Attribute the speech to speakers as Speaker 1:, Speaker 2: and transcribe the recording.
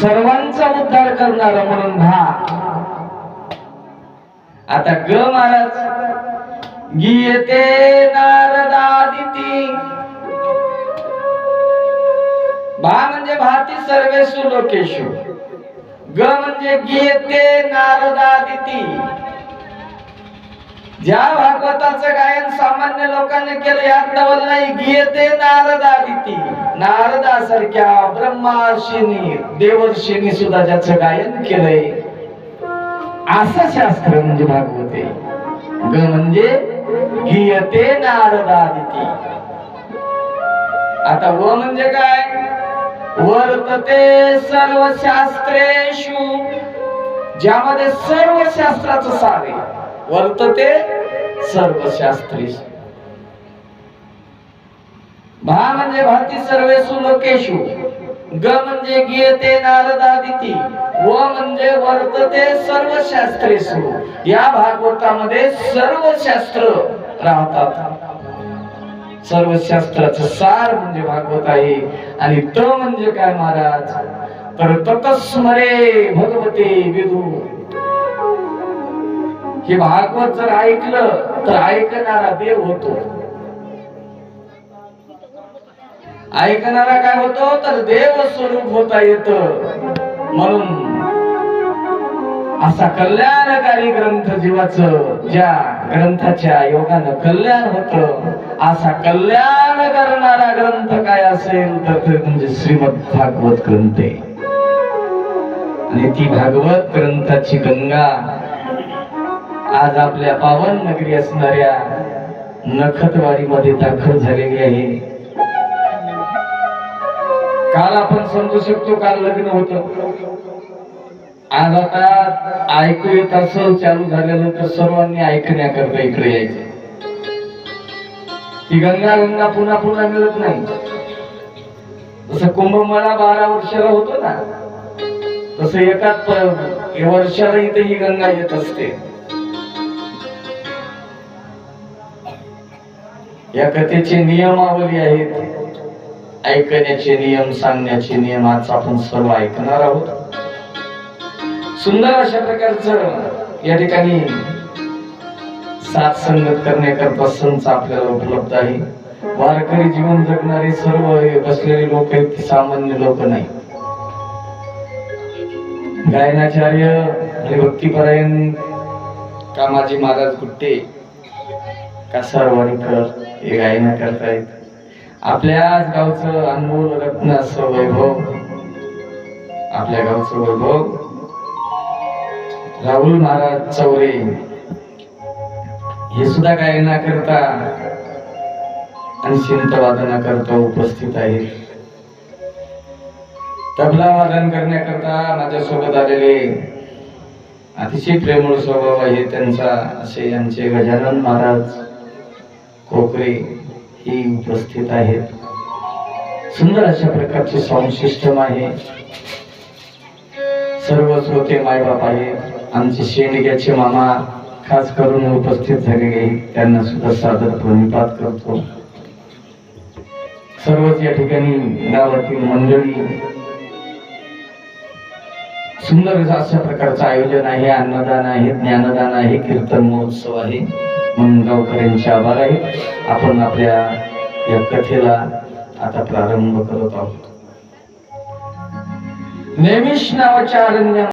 Speaker 1: सर्वांचा उद्धार करणारा म्हणून भा. आता ग महाराज गीते नारदादिती. भा म्हणजे भाती सर्वेषु लोकेशु ग म्हणजे गीते नारदादिती. ज्या भागवताचं गायन सामान्य लोकांनी केलं यात डबल नाही. गीते नारदादिती. नारदासारख्या ब्रह्मार्षीनी देवर्षीनी सुद्धा ज्याचं गायन केलंय. असं शास्त्र म्हणजे भागवते. ग म्हणजे गीयते नारदादिती. आता व म्हणजे काय? वर्तते सर्व शास्त्रेषु ज्यामध्ये सर्व शास्त्राचं सार आहे. वर्तते सर्वशास्त्री. शास्त्रेषु भा म्हणजे भाती सर्वेषु लोकेषु. ग म्हणजे गियते नारदादिती. व म्हणजे वर्तते सर्व शास्त्रेषु या भागवतामध्ये सर्व शास्त्र राहतात. सर्व शास्त्राचं सार म्हणजे भागवत आहे. आणि त म्हणजे काय महाराज? तर ततस्मरे भगवते विदू हे भागवत जर ऐकलं तर ऐकणारा देव होतो. ऐकणारा काय होतो? तर देव स्वरूप होता येत. म्हणून असा कल्याणकारी ग्रंथ जीवाचं ज्या ग्रंथाच्या योगानं कल्याण होत असा कल्याण करणारा ग्रंथ काय असेल तर ते म्हणजे श्रीमद भागवत ग्रंथ आहे. आणि ती भागवत ग्रंथाची गंगा आज आपल्या पावन नगरी असणाऱ्या नखतवाडीमध्ये दाखल झालेली आहे. काल आपण समजू शकतो काल लग्न होत. आज आता ऐकू येत असेल चालू झालेलं तर सर्वांनी ऐकण्याकरता इकडे यायचं. ती गंगा गंगा पुन्हा पुन्हा मिळत नाही. जसं कुंभमेळा बारा वर्षाला होतो ना तसं एकाच वर्षाला इथे ही गंगा येत असते. या कथेचे नियमावली आहेत. ऐकण्याचे नियम सांगण्याचे नियम आज आपण सर्व ऐकणार आहोत. सुंदर अशा प्रकारचं या ठिकाणी साथ संगत करण्याकरता संच आपल्याला उपलब्ध आहे. वारकरी जीवन जगणारे सर्व हे बसलेले लोक आहेत ते सामान्य लोक नाही. गायनाचार्य आणि भक्तीपरायण कामाजी महाराज गुट्टे कासार वाडीकर हे गायना करतायत आपल्याच गावचं अनमोल रत्न असं वैभव. आपल्या गावचं वैभव. राहुल महाराज चौरे. हे सुद्धा गायना करता आणि शिंत वादना करता उपस्थित आहेत तबला वादन करण्याकरता माझ्यासोबत आलेले अतिशय प्रेमळ स्वभाव आहे त्यांचा असे यांचे गजानन महाराज. कोकरे ही उपस्थित आहेत. सुंदर अशा प्रकारचे साऊंड सिस्टम आहे. सर्व श्रोते मायबाप आहेत आमचे शेंडग्याचे मामा खास करून उपस्थित झालेले आहेत. त्यांना सुद्धा सादर प्रणिपात करतो. सर्वच या ठिकाणी गावातील मंडळी सुंदर अशा प्रकारचं आयोजन आहे. अन्नदान आहे ज्ञानदान आहे कीर्तन महोत्सव आहे. म्हणून गावकऱ्यांचे आभार आहे आपण आपल्या या कथेला आता प्रारंभ करत आहोत. नेमिष नावाच्या अरण्य